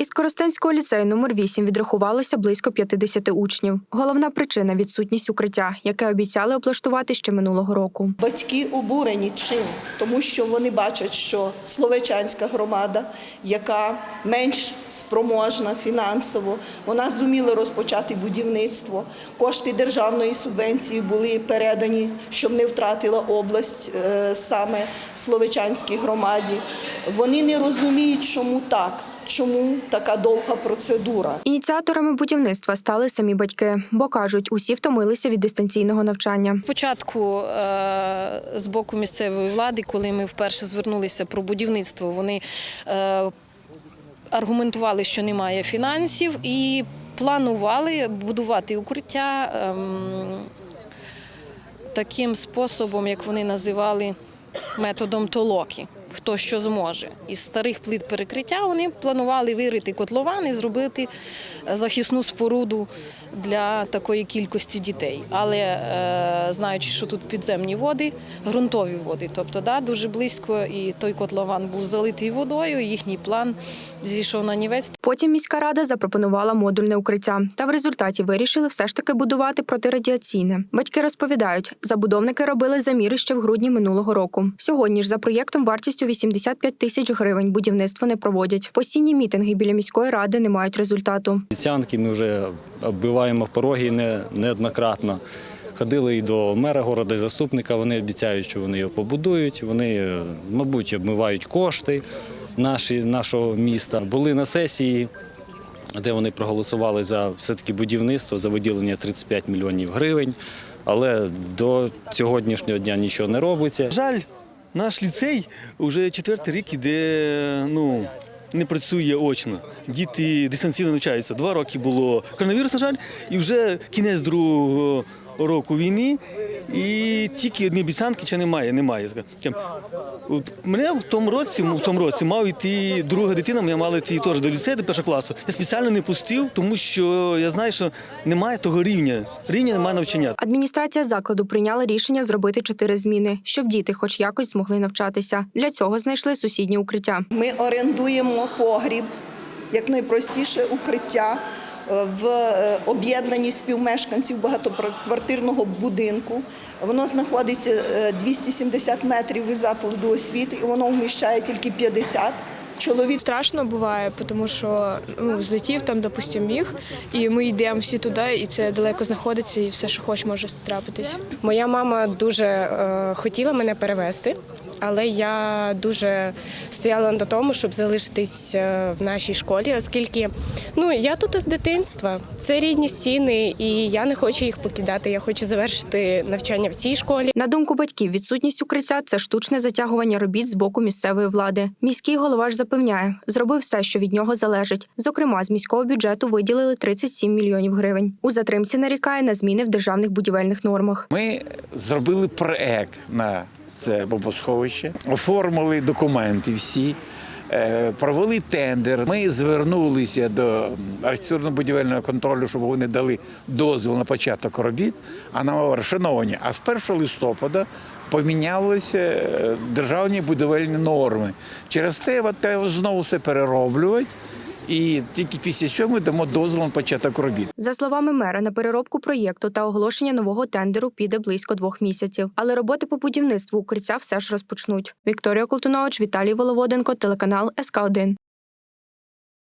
Із Коростенського ліцею номер 8 відрахувалося близько 50 учнів. Головна причина відсутність укриття, яке обіцяли облаштувати ще минулого року. Батьки обурені чим? Тому що вони бачать, що словечанська громада, яка менш спроможна фінансово, вона зуміла розпочати будівництво. Кошти державної субвенції були передані, щоб не втратила область е, саме словечанській громаді. Вони не розуміють, чому так, чому така довга процедура. Ініціаторами будівництва стали самі батьки, бо кажуть, усі втомилися від дистанційного навчання. Спочатку е, з боку місцевої влади, коли ми вперше звернулися про будівництво, вони е, аргументували, що немає фінансів, і планували будувати укриття ем, таким способом, як вони називали методом толоки. Хто що зможе. Із старих плит перекриття вони планували вирити котлован і зробити захисну споруду для такої кількості дітей. Але е, знаючи, що тут підземні води, ґрунтові води, тобто да, дуже близько, і той котлован був залитий водою, їхній план зійшов на нівець. Потім міська рада запропонувала модульне укриття, та в результаті вирішили все ж таки будувати протирадіаційне. Батьки розповідають, забудовники робили заміри ще в грудні минулого року. Сьогодні ж за проєктом вартістю 85 тисяч гривень будівництво не проводять. Постійні мітинги біля міської ради не мають результату. Обіцянки ми вже оббиваємо пороги не, неоднократно. Ходили і до мера города, і заступника. Вони обіцяють, що вони його побудують. Вони, е, мабуть, обмивають кошти наші, нашого міста. Були на сесії, де вони проголосували за все-таки будівництво, за виділення 35 мільйонів гривень. Але до сьогоднішнього дня нічого не робиться. Жаль, наш ліцей вже четвертий рік іде, ну. Не працює очно. Діти дистанційно навчаються. Два роки було коронавірус, на жаль, і вже кінець другого року війни. І тільки одні обіцянки чи немає. немає. От мене в тому році, в тому році мав йти друга дитина, моя мала йти теж до ліцею, до першого класу. Я спеціально не пустив, тому що я знаю, що немає того рівня. Рівня немає навчання. Адміністрація закладу прийняла рішення зробити чотири зміни, щоб діти хоч якось змогли навчатися. Для цього знайшли сусіднє укриття. Ми орендуємо погріб, як найпростіше укриття в е, об'єднанні співмешканців багатоквартирного будинку. Воно знаходиться е, 270 метрів від закладу освіти, і воно вміщає тільки 50 чоловік. Страшно буває, тому що ну, злетів там, допустим, міг, і ми йдемо всі туди, і це далеко знаходиться, і все, що хоч, може трапитись. Моя мама дуже е, хотіла мене перевезти, але я дуже стояла на тому, щоб залишитись е, в нашій школі, оскільки ну я тут з дитинства. Це рідні стіни, і я не хочу їх покидати. Я хочу завершити навчання в цій школі. На думку батьків, відсутність укриття це штучне затягування робіт з боку місцевої влади. Міський голова ж запевняє, зробив все, що від нього залежить. Зокрема, з міського бюджету виділили 37 мільйонів гривень. У затримці нарікає на зміни в державних будівельних нормах. Ми зробили проект на це бомбосховище, оформили документи всі, е, провели тендер. Ми звернулися до архітектурно-будівельного контролю, щоб вони дали дозвіл на початок робіт. А нам говорять, шановні, а з 1 листопада помінялися е, державні будівельні норми. Через те треба знову все перероблювати. І тільки після цього ми дамо дозвіл на початок робіт. За словами мера, на переробку проєкту та оголошення нового тендеру піде близько двох місяців. Але роботи по будівництву укриття все ж розпочнуть. Вікторія Колтунович, Віталій Воловоденко, телеканал СК 1